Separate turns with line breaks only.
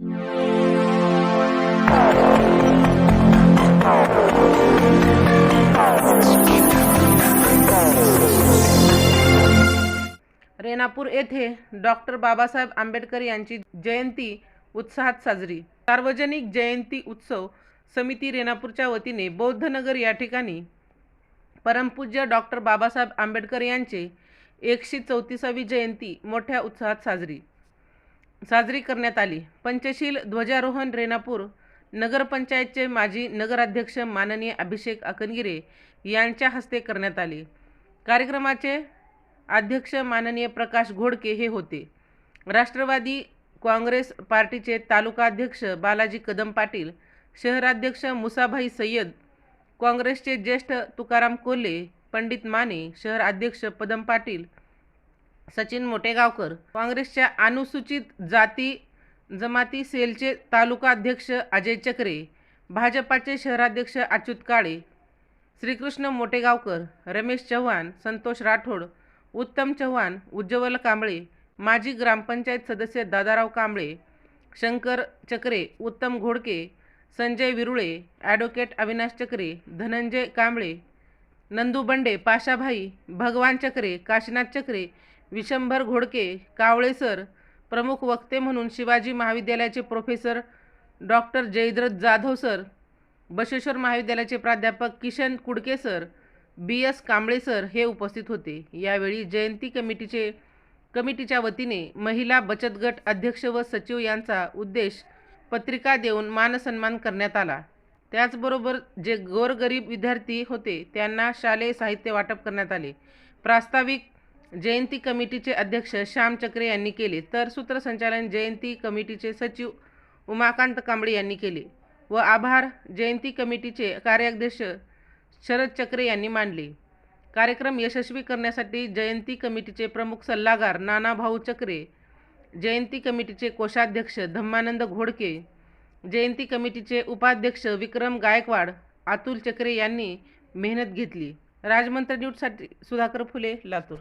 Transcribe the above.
रेणापूर येथे डॉक्टर बाबासाहेब आंबेडकर यांची जयंती उत्साहात साजरी. सार्वजनिक जयंती उत्सव समिती रेणापूरच्या वतीने बौद्धनगर या ठिकाणी. परमपूज्य डॉक्टर बाबासाहेब आंबेडकर यांचे एकशे चौतीसावी जयंती मोठ्या उत्साहात साजरी. साजरी करण्यात आली. पंचशील ध्वजारोहण रेणापूर नगरपंचायतचे माजी नगराध्यक्ष माननीय अभिषेक अकनगिरे यांच्या हस्ते करण्यात आले. कार्यक्रमाचे अध्यक्ष माननीय प्रकाश घोडके हे होते. राष्ट्रवादी काँग्रेस पार्टीचे तालुका अध्यक्ष बालाजी कदम पाटील शहराध्यक्ष मुसाभाई सय्यद काँग्रेसचे ज्येष्ठ तुकाराम कोल्हे पंडित माने शहर अध्यक्ष पदम पाटील सचिन मोटेगावकर. काँग्रेसच्या अनुसूचित जाती जमाती सेलचे तालुका अध्यक्ष अजय चक्रे भाजपाचे शहराध्यक्ष अच्युत काळे श्रीकृष्ण मोटेगावकर रमेश चव्हाण संतोष राठोड उत्तम चव्हाण उज्ज्वल कांबळे माजी ग्रामपंचायत सदस्य दादाराव कांबळे शंकर चक्रे उत्तम घोडके संजय विरुळे ॲडव्होकेट अविनाश चक्रे धनंजय कांबळे नंदू बंडे पाशाभाई भगवान चक्रे काशीनाथ चक्रे विशंभर घोडके कावळे सर प्रमुख वक्ते म्हणून शिवाजी महाविद्यालयाचे professor doctor Jaidrath Jadhav sir Basweshwar महाविद्यालयाचे प्राध्यापक Kishan Kudke sir B. S. Kamble sir हे उपस्थित होते. यावेळी जयंती कमिटीचे कमिटीच्या वतीने महिला बचत गट अध्यक्ष व सचिव यांचा उद्देश पत्रिका देऊन मानसन्मान करण्यात आला. त्याचबरोबर जे गोरगरीब विद्यार्थी होते त्यांना शालेय साहित्य वाटप करण्यात आले. प्रास्ताविक जयंती कमिटीचे अध्यक्ष श्याम चक्रे यांनी केले. तर सूत्रसंचालन जयंती कमिटीचे सचिव उमाकांत कांबळे यांनी केले व आभार जयंती कमिटीचे कार्याध्यक्ष शरद चक्रे यांनी मांडले. कार्यक्रम यशस्वी करण्यासाठी जयंती कमिटीचे प्रमुख सल्लागार नानाभाऊ चक्रे जयंती कमिटीचे कोषाध्यक्ष धम्मानंद घोडके जयंती कमिटीचे उपाध्यक्ष विक्रम गायकवाड अतुल चक्रे यांनी मेहनत घेतली. राजमंत्र न्यूजसाठी सुधाकर फुले लातूर.